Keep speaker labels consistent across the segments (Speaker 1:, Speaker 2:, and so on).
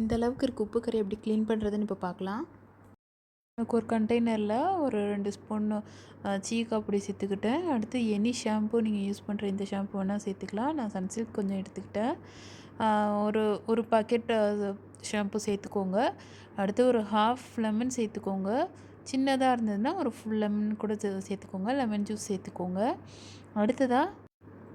Speaker 1: இந்த அளவுக்கு இருக்க உப்பு கறி எப்படி க்ளீன் பண்ணுறதுன்னு இப்போ பார்க்கலாம் எனக்கு ஒரு கண்டெய்னரில் ஒரு ரெண்டு ஸ்பூன் சீக்கா பொடி சேர்த்துக்கிட்டேன். அடுத்து எனி ஷாம்பு நீங்கள் யூஸ் பண்ணுற இந்த ஷாம்பு வேணால் சேர்த்துக்கலாம். நான் சன்சில்க் கொஞ்சம் எடுத்துக்கிட்டேன். ஒரு ஒரு பாக்கெட் ஷாம்பு சேர்த்துக்கோங்க. அடுத்து ஒரு ஹாஃப் லெமன் சேர்த்துக்கோங்க. சின்னதாக இருந்ததுன்னா ஒரு ஃபுல் லெமன் கூட சேர்த்துக்கோங்க. லெமன் ஜூஸ் சேர்த்துக்கோங்க. அடுத்ததாக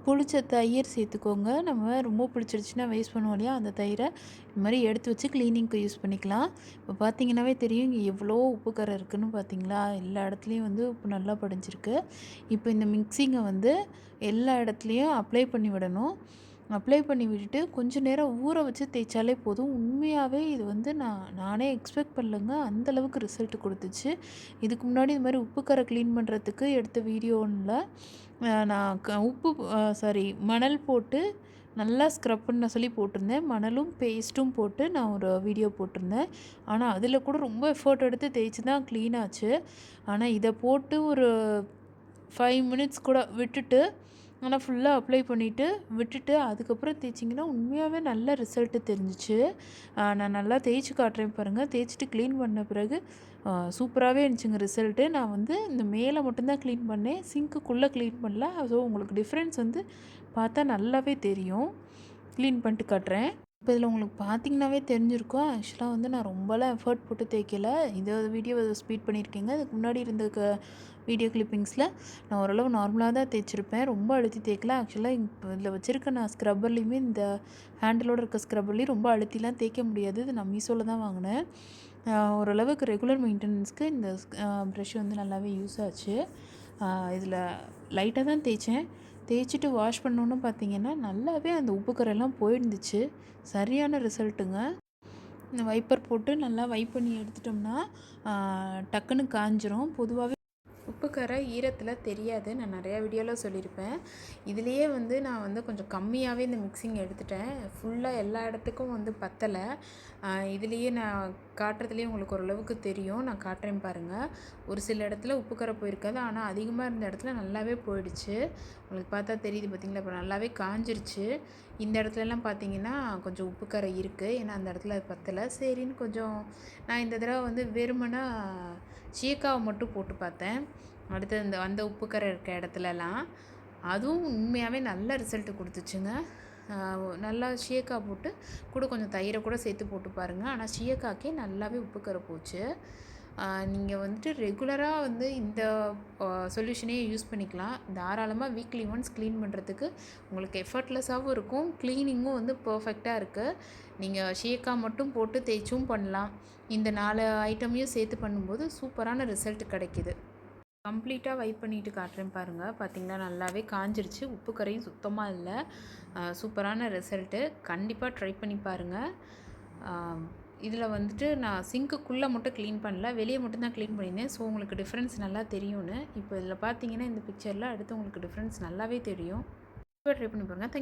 Speaker 1: புளிச்ச தயிர் சேர்த்துக்கோங்க. நம்ம ரொம்ப பிடிச்சிருச்சுன்னா வேஸ்ட் பண்ணுவோம் இல்லையா? அந்த தயிரை இது மாதிரி எடுத்து வச்சு க்ளீனிங்க்கு யூஸ் பண்ணிக்கலாம். இப்போ பார்த்தீங்கன்னாவே தெரியும் இங்கே எவ்வளோ உப்பு கரை இருக்குதுன்னு பார்த்தீங்களா? எல்லா இடத்துலையும் வந்து உப்பு நல்லா படிஞ்சிருக்கு. இப்போ இந்த மிக்சிங்கை வந்து எல்லா இடத்துலையும் அப்ளை பண்ணி விடணும். அப்ளை பண்ணி விட்டுட்டு கொஞ்சம் நேரம் ஊற வச்சு தேய்ச்சாலே போதும். உண்மையாகவே இது வந்து நான் நானே எக்ஸ்பெக்ட் பண்ணலங்க. அந்தளவுக்கு ரிசல்ட் கொடுத்துச்சு. இதுக்கு முன்னாடி இது மாதிரி உப்புக்கரை க்ளீன் பண்ணுறதுக்கு எடுத்த வீடியோவில் நான் க உப்பு சாரி மணல் போட்டு நல்லா ஸ்க்ரப் பண்ண சொல்லி போட்டிருந்தேன். மணலும் பேஸ்ட்டும் போட்டு நான் ஒரு வீடியோ போட்டிருந்தேன். ஆனால் அதில் கூட ரொம்ப எஃபர்ட் எடுத்து தேய்ச்சி தான் க்ளீன் ஆச்சு. ஆனால் இதை போட்டு ஒரு ஃபைவ் மினிட்ஸ் கூட விட்டுட்டு ஆனால் ஃபுல்லாக அப்ளை பண்ணிவிட்டு விட்டுட்டு அதுக்கப்புறம் தேய்ச்சிங்கன்னா உண்மையாகவே நல்ல ரிசல்ட்டு தெரிஞ்சிச்சு. நான் நல்லா தேய்ச்சி காட்டுறேன் பாருங்கள் தேய்ச்சிட்டு க்ளீன் பண்ண பிறகு சூப்பராகவே இருந்துச்சுங்க ரிசல்ட்டு நான் வந்து இந்த மேலே மட்டும்தான் க்ளீன் பண்ணேன். சிங்க்குள்ளே க்ளீன் பண்ணல. ஸோ உங்களுக்கு டிஃப்ரென்ஸ் வந்து பார்த்தா நல்லாவே தெரியும். க்ளீன் பண்ணிட்டு காட்டுறேன். இப்போ இதில் உங்களுக்கு பார்த்தீங்கன்னாவே தெரிஞ்சிருக்கும். ஆக்சுவலாக வந்து நான் ரொம்பலாம் எஃபர்ட் போட்டு தேய்க்கல. இதை வீடியோ ஸ்பீட் பண்ணியிருக்கேங்க. அதுக்கு முன்னாடி இருந்த க வீடியோ கிளிப்பிங்ஸில் நான் ஓரளவு நார்மலாக தான் தேய்ச்சிருப்பேன். ரொம்ப அழுத்தி தேய்க்கல. ஆக்சுவலாக இப்போ இதில் வச்சுருக்க நான் ஸ்க்ரப்பர்லேயுமே இந்த ஹேண்டிலோடு இருக்க ஸ்க்ரப்பர்லேயும் ரொம்ப அழுத்திலாம் தேய்க்க முடியாது. இது நான் மீஷோவில் தான் வாங்கினேன். ஓரளவுக்கு ரெகுலர் மெயின்டெனன்ஸ்க்கு இந்த ப்ரெஷ் வந்து நல்லாவே யூஸ் ஆச்சு. இதில் லைட்டாக தான் தேய்ச்சேன். தேய்ச்சிட்டு வாஷ் பண்ணோன்னு பார்த்தீங்கன்னா நல்லாவே அந்த உப்புக்கரெல்லாம் போயிருந்துச்சு. சரியான ரிசல்ட்டுங்க. இந்த வைப்பர் போட்டு நல்லா வைப் பண்ணி எடுத்துட்டோம்னா டக்குன்னு காஞ்சிரும். பொதுவாகவே உப்பு கரை ஈரத்தில் தெரியாது. நான் நிறையா வீடியோவில் சொல்லியிருப்பேன். இதுலேயே வந்து நான் வந்து கொஞ்சம் கம்மியாகவே இந்த மிக்சிங் எடுத்துட்டேன். ஃபுல்லாக எல்லா இடத்துக்கும் வந்து பத்தலை. இதுலேயே நான் காட்டுறதுலேயே உங்களுக்கு ஓரளவுக்கு தெரியும். நான் காட்டுறேன் பாருங்கள் ஒரு சில இடத்துல உப்பு கரை போயிருக்காது. ஆனால் அதிகமாக இருந்த இடத்துல நல்லாவே போயிடுச்சு. உங்களுக்கு பார்த்தா தெரியுது பார்த்திங்களா இப்போ நல்லாவே காஞ்சிருச்சு. இந்த இடத்துலலாம் பார்த்தீங்கன்னா கொஞ்சம் உப்பு கரை இருக்குது ஏன்னா அந்த இடத்துல அது பத்தலை. சரின்னு கொஞ்சம் நான் இந்த தடவை வந்து வெறுமனா சீக்காவை மட்டும் போட்டு பார்த்தேன். அடுத்து இந்த அந்த உப்பு கரை இருக்க இடத்துலலாம். அதுவும் உண்மையாகவே நல்ல ரிசல்ட்டு கொடுத்துச்சுங்க. நல்லா சீயக்காய் போட்டு கூட கொஞ்சம் தயிரை கூட சேர்த்து போட்டு பாருங்கள் ஆனால் ஷியக்காக்கே நல்லாவே உப்பு போச்சு. நீங்கள் வந்துட்டு ரெகுலராக வந்து இந்த சொல்யூஷனே யூஸ் பண்ணிக்கலாம். தாராளமாக வீக்லி ஒன்ஸ் க்ளீன் பண்ணுறதுக்கு உங்களுக்கு எஃபர்ட்லெஸ்ஸாகவும் இருக்கும். க்ளீனிங்கும் வந்து பர்ஃபெக்டாக இருக்குது நீங்கள் ஷேக்கா மட்டும் போட்டு தேய்ச்சும் பண்ணலாம். இந்த நாலு ஐட்டமையும் சேர்த்து பண்ணும்போது சூப்பரான ரிசல்ட் கிடைக்கிது. கம்ப்ளீட்டாக வைப் பண்ணிவிட்டு காட்டுறேன் பாருங்கள் பார்த்திங்கன்னா நல்லாவே காஞ்சிருச்சு. உப்பு கரையும் சுத்தமாக இல்லை. சூப்பரான ரிசல்ட்டு. கண்டிப்பாக ட்ரை பண்ணி பாருங்கள் இதில் வந்துட்டு நான் சிங்க்குக்குள்ளே மட்டும் க்ளீன் பண்ணல. வெளியே மட்டும் தான் க்ளீன் பண்ணியிருந்தேன். ஸோ உங்களுக்கு டிஃப்ரென்ஸ் நல்லா தெரியும்னு. இப்போ இதில் பார்த்தீங்கன்னா இந்த பிக்சரில் அடுத்து உங்களுக்கு டிஃப்ரென்ஸ் நல்லாவே தெரியும். ட்ரை பண்ணி பாருங்கள் தேங்க்யூ